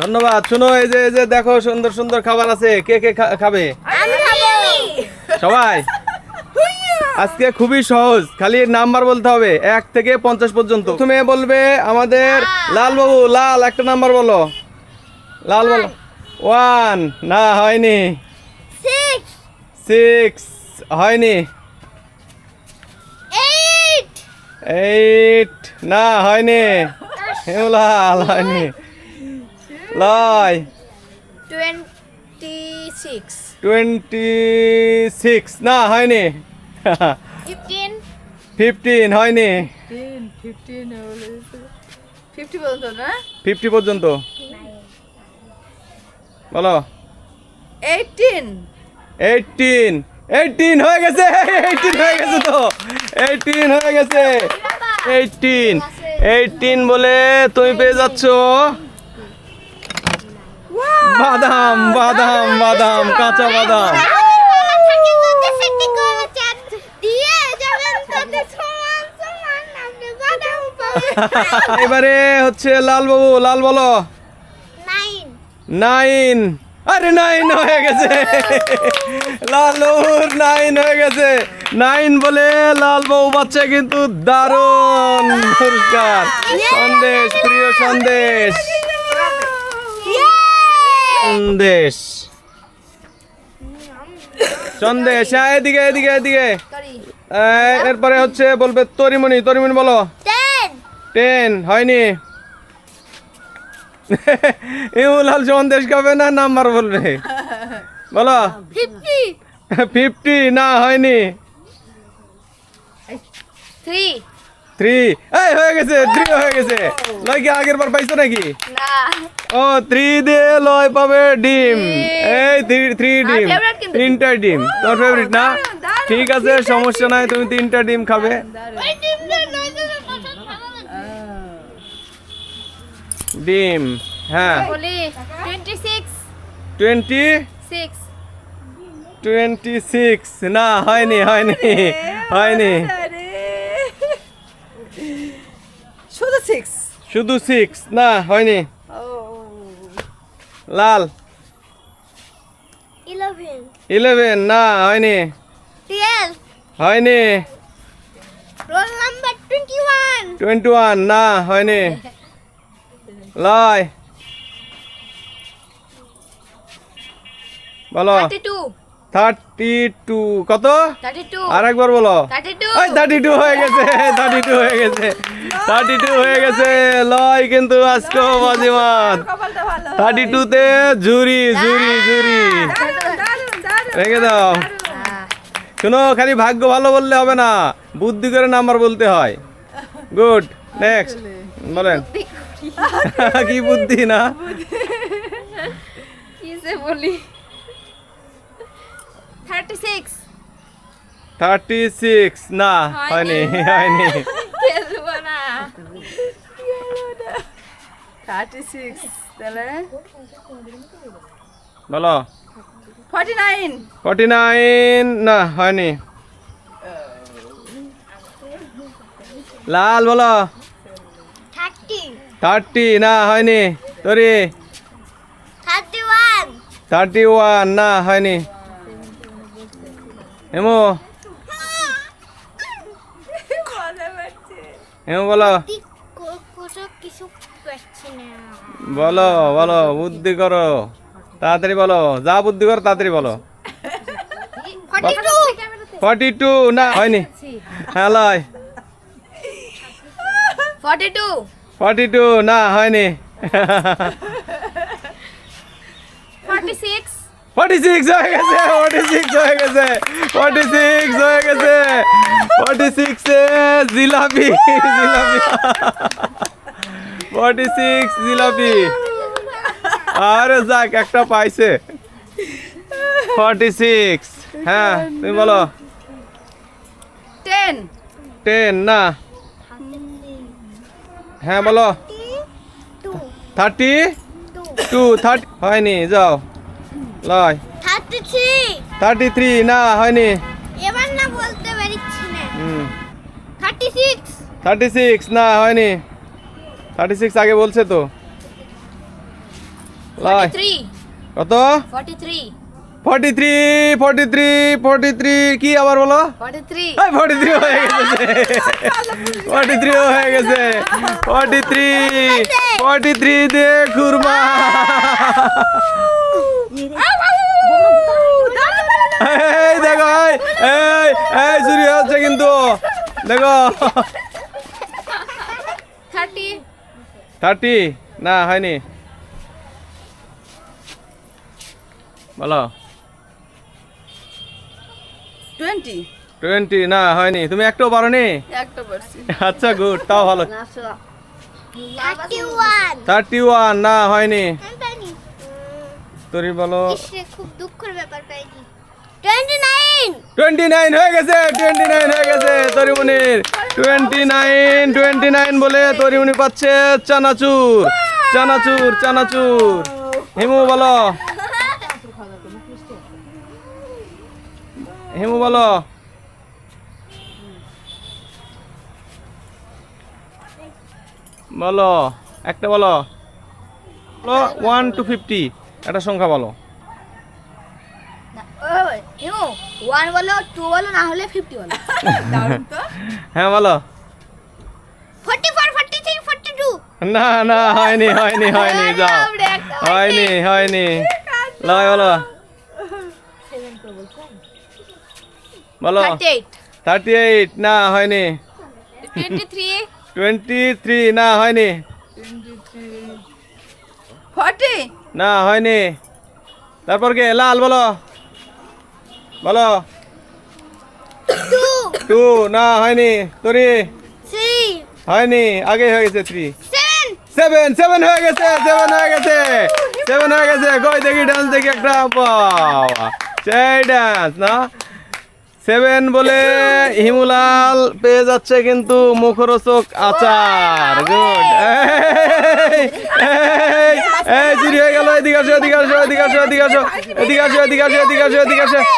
ধন্যবাদ। শুনো এই যে এই যে দেখো সুন্দর সুন্দর খাবার আছে। কে কে খাবে? সবাই? আজকে খুবই সহজ। খালি নাম্বার বলতে হবে এক থেকে পঞ্চাশ পর্যন্ত। তুমি বলবে আমাদের লাল। বাবু লাল একটা নাম্বার বলো। লাল বলো। ওয়ান। না হয়নি। সিক্স সিক্স হয়নি। এইট না হয়নি। লাল হয়নি। লয়। টোয়েন্টি সিক্স না হয়নি। ফিফটিন হয়নি। ফিফটি পর্যন্ত ফিফটি পর্যন্ত। বলো। এইটিন এইটিন এইটিন হয়ে গেছে এইটিন হয়ে গেছে তো। এইটিন হয়ে গেছে। এইটিন এইটিন বলে তুমি পেয়ে যাচ্ছ। বাদাম বাদাম বাদাম কাঁচা বাদাম। এবারে হচ্ছে লাল বাবু লাল বলো। নাইন আরে নাইন হয়ে গেছে। লাল বাবুর নাইন হয়ে গেছে। নাইন বলে লাল বাবু বাচ্চা কিন্তু দারুণ পুরস্কার। সন্দেশ প্রিয় সন্দেশ। সন্দেশ। সন্দেশ হ্যাঁ এদিকে এদিকে এদিকে। এরপরে হচ্ছে বলবে তরিমণি তরিমণি বলো। টেন হয়নি। ইমুলাল সন্দেশ খাবে না নাম্বার বলবে? বলো। ফিফটি। না হয়নি। থ্রি। থ্রি। এই হয়ে গেছে থ্রি হয়ে গেছে। লয় কি আগের বার পাইছো নাকি? ও থ্রি দিয়ে লয় পাবে ডিম। এই থ্রি থ্রি ডিম। তিনটা ডিম। তোর ফেভারিট না? ঠিক আছে সমস্যা নাই তুমি তিনটা ডিম খাবে। ডিম হ্যাঁ। বলি টোয়েন্টি টোয়েন্টি সিক্স না হয়নি হয়নি হয়নি। শুধু সিক্স শুধু সিক্স না হয়নি। লাল। ইলেভেন না হয়নি। হয়নি। Roll number twenty one twenty one না হয়নি। লয়। বলো। থার্টি টু কত? আর একবার বলো। থার্টি টু ওই থার্টি টু হয়ে গেছে থার্টি টু হয়ে গেছে থার্টি টু হয়ে গেছে। লয় কিন্তু বাজিমাত। কপালটা থার্টি টুতে ঝুরি ঝুরি ঝুরি। রেখে দাও। শোনো খালি ভাগ্য ভালো বললে হবে না বুদ্ধি করে নাম্বার বলতে হয়। গুড নেক্সট বলেন। কি বুদ্ধি না? বলি থার্টি সিক্স থার্টি সিক্স না হয়নি হয়নি। খেলব না তাহলে? বলো। ফর্টি নাইন ফর্টি নাইন না হয়নি। লাল বলো। থার্টি না হয়নি। তরি? Thirty one. থার্টি ওয়ান না হয়নি। হেমো? হেমো বলো। বলো বলো বুদ্ধি করো। তাড়াতাড়ি বলো যা বুদ্ধি করো তাড়াতাড়ি বলো। ফর্টি টু না হয়নি। হ্যাঁ লয়। Forty two. ফর্টি টু না হয়নি। ফর্টি সিক্স ফর্টি সিক্স হয়ে গেছে ফর্টি সিক্স হয়ে গেছে ফর্টি সিক্স হয়ে গেছে ফর্টি সিক্সে জিলাপি জিলাপি। ফর্টি সিক্স জিলাপি। আরে যাক একটা পাইছে। ফর্টি সিক্স হ্যাঁ তুমি বলো। টেন টেন না। হ্যাঁ বলো। Thirty two. থার্টি হয়নি যাও। লয়। Thirty three. না হয়নি। এবার না বলতে পারছি না। Thirty six. থার্টি সিক্স না হয়নি। থার্টি সিক্স আগে বলছে তো। লয়। কত? Forty three. Forty three forty three forty three কি আবার বলো? ফর্টি থ্রি হয়ে গেছে। ফর্টি থ্রি হয়ে গেছে। ফর্টি থ্রি ফর্টি থ্রি দে খুরমা। এই দেখো এই এই এই চুরি হচ্ছে কিন্তু। দেখো। থার্টি না হয়নি। বলো। টোয়েন্টি টোয়েন্টি না হয়নি। তুমি একটাও পারো নি আচ্ছা গুড তাও ভালো। থার্টি ওয়ান না হয়নি। তোরি বলো। খুব দুঃখের ব্যাপার পাইনি। টোয়েন্টি নাইন টোয়েন্টি নাইন হয়ে গেছে টোয়েন্টি নাইন হয়ে গেছে তরিমুনির। টোয়েন্টি নাইন টোয়েন্টি নাইন বলে তরিমুনি পাচ্ছে চানাচুর। চানাচুর চানাচুর। হিমু বলো। হিমু বলো। বলো একটা বলো। বলো ওয়ান টু ফিফটি একটা সংখ্যা বলো। ওয়ান বলো টু বলো না হলে ফিফটি বলো। দারুণ তো। হ্যাঁ বলো। না না হয়নি হয়নি হয়নি যাও। হয়নি। হয়নি লয় বলো। বলো। থার্টি এইট না হয়নি। টোয়েন্টি থ্রি না হয়নি। না হয়নি। তারপর কে? লাল বলো। বলো। টু না হয়নি। তোরি হয়নি আগে হয়ে গেছে থ্রি সেভেন সেভেন হয়ে গেছে সেভেন হয়ে গেছে। সেভেন হয়ে গেছে কই দেখি ডান্স দেখি একটা সেই ডান্স না? সেভেন বলে হিমুলাল পেয়ে যাচ্ছে কিন্তু মুখরোচক আচার গুড এই চিড়ি হয়ে গেল এদিকে আসো এদিকে আসো এদিকে আসো এদিকে আসো এদিকে আসো এদিকে আসো এদিকে আসো